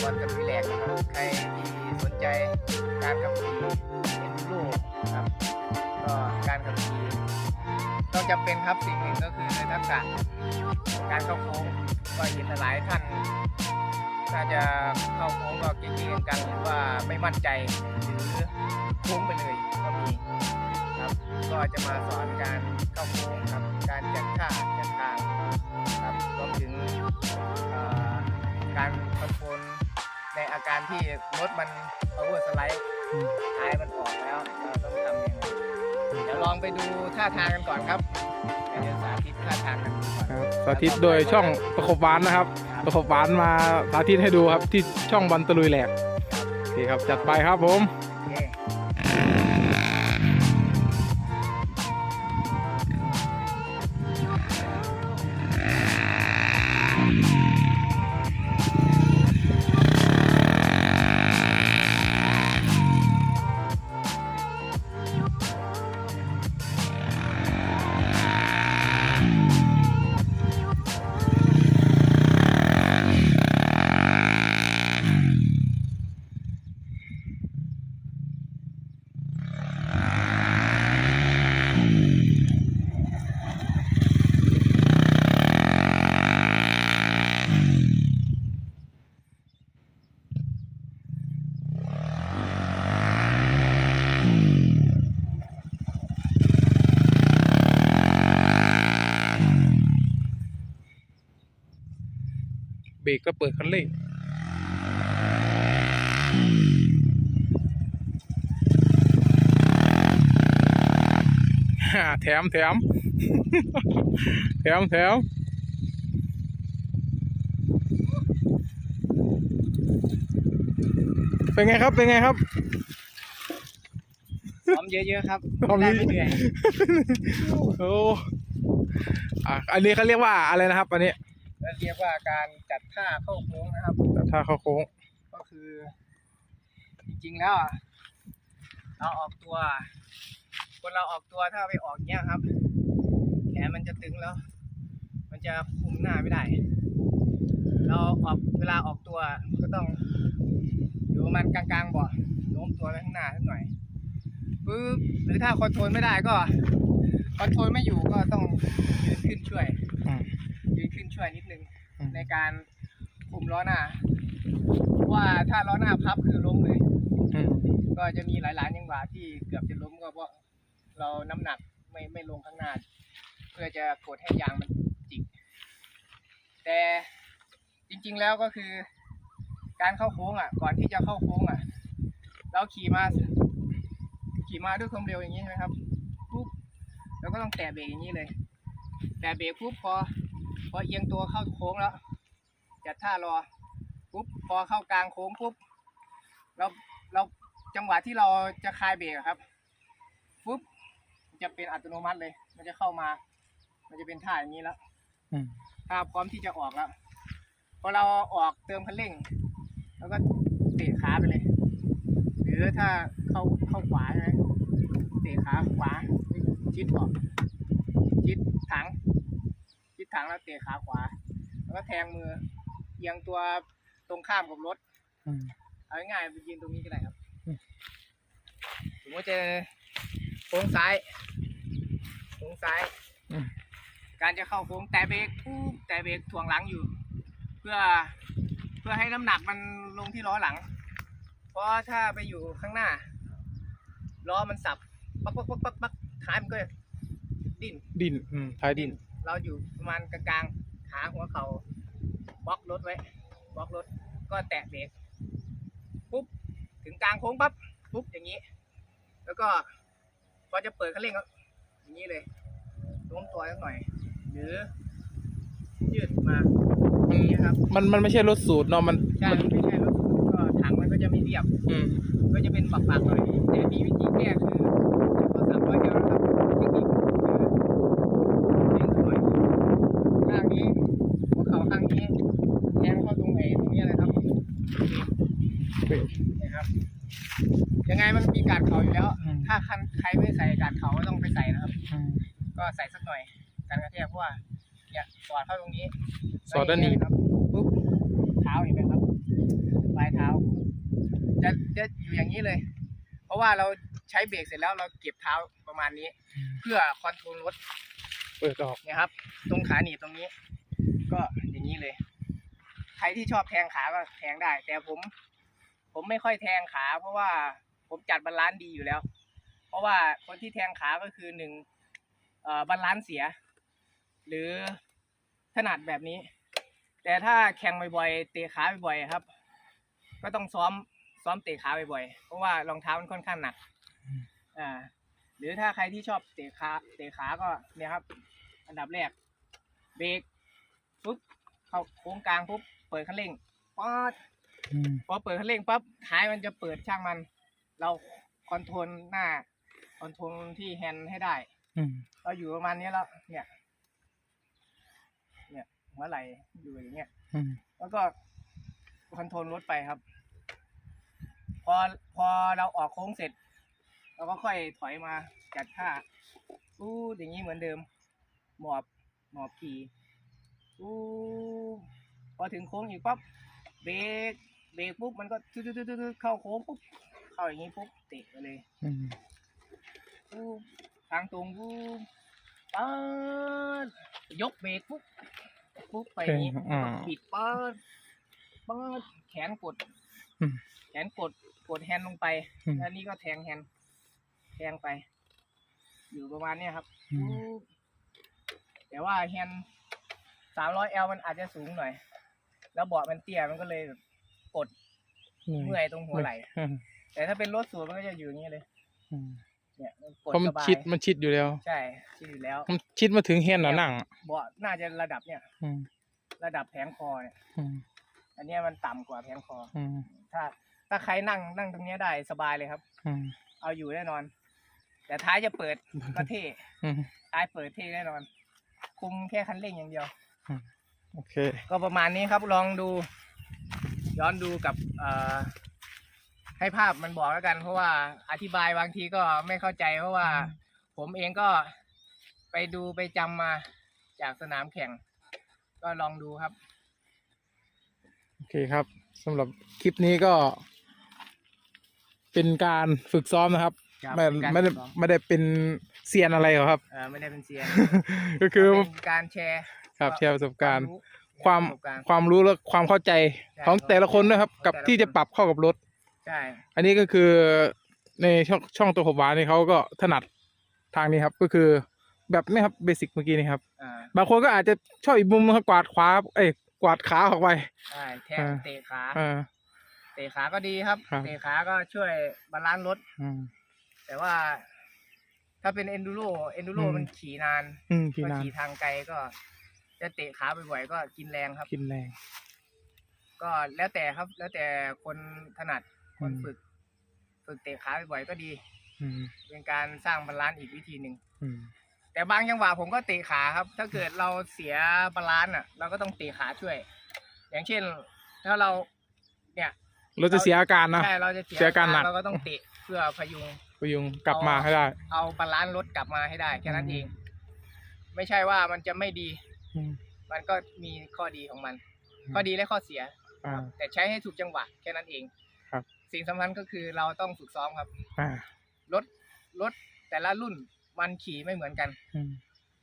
บอลกับวีแหลกนะครับใครที่สนใจการขับขี่เอ็นดูโรครับก็การขับขี่ต้องจำเป็นครับสิ่งหนึ่งก็คือทักษะการเข้าโค้งก็เห็นหลายท่านน่าจะเข้าโค้งก็เก่งๆกันหรือว่าไม่มั่นใจหรือโค้งไปเลยก็มีครับก็จะมาสอนการเข้าโค้งครับการจัดท่าจัดทางครับรวมถึงอ่อ การคอนโทรลในอาการที่รถมัน power slide ท้ายมันออกแล้วเราต้องทำยังไงเดี๋ยวลองไปดูท่าทางกันก่อนครับเดี๋ยวสาธิตท่าทางกันก่อนครับสาธิตโดยช่องประคบหวานนะครับ ประคบหวานมาสาธิตให้ดูครับที่ช่องบอลตะลุยแหลกโอเคครับจัดไปครับผม โอเค เบรกก็เปิดคันเร่งฮ่าแถมแถมแถมแถมเป็นไงครับ เป็นไงครับซ้อมเยอะๆครับซ้อมเยได้อะไม่เหนื่อยโอ้อะอันนี้เขาเรียกว่าอะไรนะครับ อันนี้ และเรียกว่าการจัดท่าเข้าโค้งนะครับถ้าเข้าโค้ง ก็คือ จริงๆแล้วอะเราออกตัว คนเราออกตัวถ้าไปออกเนี้ยครับ แขนมันจะตึงแล้ว มันจะคุมหน้าไม่ได้ เราออกเวลาออกตัวก็ต้องอยู่ประมาณกลางๆเบาะโน้มตัวไปข้างหน้าสักหน่อยปึ๊บหรือถ้าคอนโทรลไม่ได้ก็คอนโทรลไม่อยู่ก็ต้องยืนขึ้นช่วย อืม ยืนขึ้นช่วยนิดนึงอืม ในการคุมล้อหน้าเพราะว่าถ้าล้อหน้าพับคือล้มเลย อืมก็จะมีหลายๆจังหวะที่เกือบจะล้มก็เพราะเราน้ำหนักไม่ไม่ลงข้างหน้า เพื่อจะกดให้ยางมันจิก แต่จริงๆแล้วก็คือ การเข้าโค้งอะ ก่อนที่จะเข้าโค้งอะ เราขี่มา ขี่มาด้วยความเร็วอย่างนี้ใช่ไหมครับปุ๊บเราก็ต้องแตะเบรกอย่างนี้เลย แตะเบรกปุ๊บพอ พอเอียงตัวเข้าโค้งแล้ว จัดท่ารอปุ๊บพอเข้ากลางโค้งปุ๊บเราเราจังหวะที่เราจะคลายเบรกอะครับปุ๊บมันจะเป็นอัตโนมัติเลย มันจะเข้ามา มันจะเป็นท่าอย่างนี้แล้วอืมถ้าพร้อมที่จะออกแล้วพอเราออกเติมคันเร่ง แล้วก็เตะขาไปเลย หรือถ้าเข้าเข้าขวาใช่ไหมเตะขาขวาชิดออกชิดถัง ชิดถังแล้วเตะขาขวา แล้วก็แทงมือเอียงตัวตรงข้ามกับรถ อืม เอาง่ายๆไปยืนตรงนี้ก็ได้ครับอืมสมมติจะโค้งซ้ายโค้งซ้าย อืมการจะเข้าโค้งแต่เบรกปุ๊บแต่เบรกถ่วงหลังอยู่ เพื่อเพื่อให้น้ำหนักมันลงที่ล้อหลัง เพราะถ้าไปอยู่ข้างหน้า ล้อมันสับปักปักปักปักปักท้ายมันก็จะดิ้นดินอืมท้ายดิน เราอยู่ประมาณกลางๆขาหัวเขาบล็อกรถไว้บล็อกรถก็แตะเบรกปุ๊บถึงกลางโค้งปั๊บปุ๊บอย่างนี้ แล้วก็พอจะเปิดคันเร่งก็อย่างนี้เลยโน้มตัวสักหน่อย หรือยืดมาอย่างนี้ครับ มันมันไม่ใช่รถสูตรเนาะมันใช่มันไม่ใช่รถสูงก็ถังมันก็จะไม่เรียบ อืมก็จะเป็นปักๆหน่อยแต่มีวิธีแก้คือข้อสามร้อยเดียวนะครับเทคนิคคือเลี้ยงหน่อยข้างนี้หัวเข่าข้างนี้แทงเข้าตรงไหนตรงนี้เลยครับ นะครับ ยังไงมันมีการเข่าอยู่แล้วอืมถ้าคันใครไม่ใส่การเข่าก็ต้องไปใส่นะครับอืมก็ใส่สักหน่อยการกระแทกเพราะว่าเนี่ยสอดเข้าตรงนี้ สอดด้านนี้ครับปุ๊บเท้าเห็นไหมครับปลายเท้า จะจะอยู่อย่างนี้เลย เพราะว่าเราใช้เบรกเสร็จแล้วเราเก็บเท้าประมาณนี้ เพื่อคอนโทรลรถเปิดออกเนี่ยครับ ตรงขาหนีบตรงนี้ ก็อย่างนี้เลย ใครที่ชอบแทงขาก็แทงได้ แต่ผม ผมไม่ค่อยแทงขา เพราะว่าผมจัดบาลานซ์ดีอยู่แล้ว เพราะว่าคนที่แทงขาก็คือหนึ่งเอ่อบาลานซ์เสีย หรือถนัดแบบนี้ แต่ถ้าแข่งบ่อยๆเตะขาบ่อยๆครับ ก็ต้องซ้อมซ้อมเตะขาบ่อยๆเพราะว่ารองเท้ามันค่อนข้างหนักอ่าหรือถ้าใครที่ชอบเตะขาเตะขาก็เนี่ยครับ อันดับแรกเบรกปุ๊บเข้าโค้งกลางปุ๊บเปิดคันเร่งป๊อด อืมพอเปิดคันเร่งปั๊บท้ายมันจะเปิดช่างมัน เราคอนโทรลหน้าคอนโทรลที่แฮนด์ให้ได้ อืมเราอยู่ประมาณนี้แล้ว เนี่ย เนี่ยหัวไหล่อยู่อย่างเงี้ย อืมแล้วก็คอนโทรลรถไปครับ พอพอเราออกโค้งเสร็จ เราก็ค่อยถอยมาจัดท่าอู้อย่างนี้เหมือนเดิม หมอบหมอบขี่อู้พอถึงโค้งอีกปั๊บเบรก เบรกปุ๊บมันก็ตึ๊ดตึ๊ดตึ๊ดตึ๊ดเข้าโค้งปุ๊บเข้าอย่างนี้ปุ๊บเตะไปเลยอืมปุ๊บทางตรงปุ๊บปั๊ดยกเบรกปุ๊บปุ๊บไปอย่างนี้อ่า บิดปั๊ดปั๊ดแขนกด อืม แขนกดกดแฮนด์ลงไป อืม แล้วนี่ก็แทงแฮนด์แทงไป อยู่ประมาณเนี้ยครับ อืมปุ๊บแต่ว่าแฮนด์สามร้อยเอลมันอาจจะสูงหน่อย แล้วเบาะมันเตี้ยมันก็เลยแบบ กดเมื่อยตรงหัวไหล่อืมแต่ถ้าเป็นรถสูงมันก็จะอยู่อย่างนี้เลยอืมเนี่ยมันกดเพราะมัสนบายชิดมันชิดอยู่แล้ว ใช่ชิดอยู่แล้ว มันชิดมาถึงเฮียนแล้วนั่งเบาะน่าจะระดับเนี่ยอืมระดับแผงคอเนี่ยอืมอันเนี้ยมันต่ำกว่าแผงคออืมถ้า ถ้าใครนั่งนั่งตรงเนี้ยได้สบายเลยครับอืมเอาอยู่แน่นอน แต่ท้ายจะเปิดก็เท่อืมท้ายเปิดเท่แน่นอน คุมแค่คันเร่งอย่างเดียวโอเค ก็ประมาณนี้ครับลองดู ย้อนดูกับเอ่อให้ภาพมันบอกแล้วกัน เพราะว่าอธิบายบางทีก็ไม่เข้าใจ เพราะว่าผมเองก็ไปดูไปจำมาจากสนามแข่ง ก็ลองดูครับ โอเคครับสำหรับคลิปนี้ก็ เป็นการฝึกซ้อมนะครับ ครับไม่เป็นการไม่ได้ฝึกซ้อม ไม่ได้เป็นเซียนอะไรหรอกครับ เออไม่ได้เป็นเซียน ก็คือเป็นการแชร์ครับแชร์ประสบการณ์รู้ ความประสบการณ์ความรู้และความเข้าใจใช่ของแต่ละคนนะครับของกับแต่ละที่จะคนปรับเข้ากับรถ ใช่อันนี้ก็คือในช่องช่องตัวขบหวานนี่เขาก็ถนัดทางนี้ครับ ก็คือแบบนี้ครับเบสิกเมื่อกี้นี่ครับ อ่าบางคนก็อาจจะชอบอีกมุมนะครับกวาดขวาเอ้ยกวาดขาออกไปใช่แทงอ่าเตะขา อ่า เตะขาก็ดีครับ ครับ เตะขาก็ช่วยบาลานซ์รถ อืม แต่ว่า ถ้าเป็นเอนดูโรเอนดูโรอืม มันขี่นานอืมพี่ก็นานขี่ทางไกลก็ จะเตะขาบ่อยๆก็กินแรงครับ กินแรง ก็แล้วแต่ครับ แล้วแต่คนถนัดคนอืมฝึก ฝึกเตะขาบ่อยๆก็ดีอืมเป็นการสร้างบาลานซ์อีกวิธีหนึ่งอืมแต่บางจังหวะผมก็เตะขาครับ ถ้าเกิดเราเสียบาลานซ์อะ เราก็ต้องเตะขาช่วย อย่างเช่น ถ้าเรา เนี่ย เราจะเสียอาการนะใช่เราจะเสียอาการหนักเราก็ต้องเตะเพื่อพยุงพยุงกลับมาให้ได้ เอาบาลานซ์รถกลับมาให้ได้แค่นั้นอืมเอง ไม่ใช่ว่ามันจะไม่ดี อืม มันก็มีข้อดีของมัน อืม ข้อดีและข้อเสีย อ่า แต่ใช้ให้ถูกจังหวะแค่นั้นเองครับ สิ่งสำคัญก็คือเราต้องฝึกซ้อมครับอ่ารถรถแต่ละรุ่นมันขี่ไม่เหมือนกัน อืม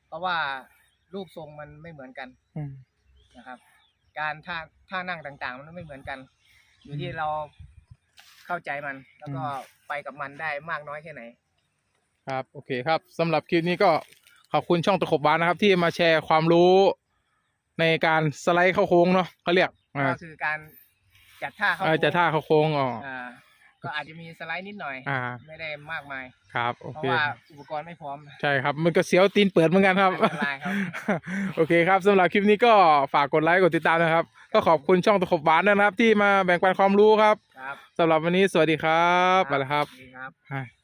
เพราะว่ารูปทรงมันไม่เหมือนกันอืม นะครับ การท่าท่านั่งต่างๆ มันไม่เหมือนกัน อยู่ที่อืมเราเข้าใจมัน แล้วก็อืม ไปกับมันได้มากน้อยแค่ไหน ครับ โอเคครับสำหรับคลิปนี้ก็ ขอบคุณช่องตะขบบ้านนะครับ ที่มาแชร์ความรู้ในการสไลด์เข้าโค้งเนาะเขาเรียกอ่าก็คือการจัดท่าเข้าเออจะท่าเข้าโค้งอ๋อ อ่าก็อาจจะมีสไลด์นิดหน่อย อ่า ไม่ได้มากมาย ครับโอเพราะเคว่าอุปกรณ์ไม่พร้อมใช่ครับ มันก็เสียวตีนเปิดเหมือนกันครับอันตรายครับ โอเคครับสำหรับคลิปนี้ก็ฝากกดไลค์กดติดตามนะครับ ก็ขอบคุณช่องตะขบหวานด้วยนะครับ ที่มาแบ่งปันความรู้ครับครับสำหรับวันนี้สวัสดีครับไปแล้วครับ สวัสดีครับอ่า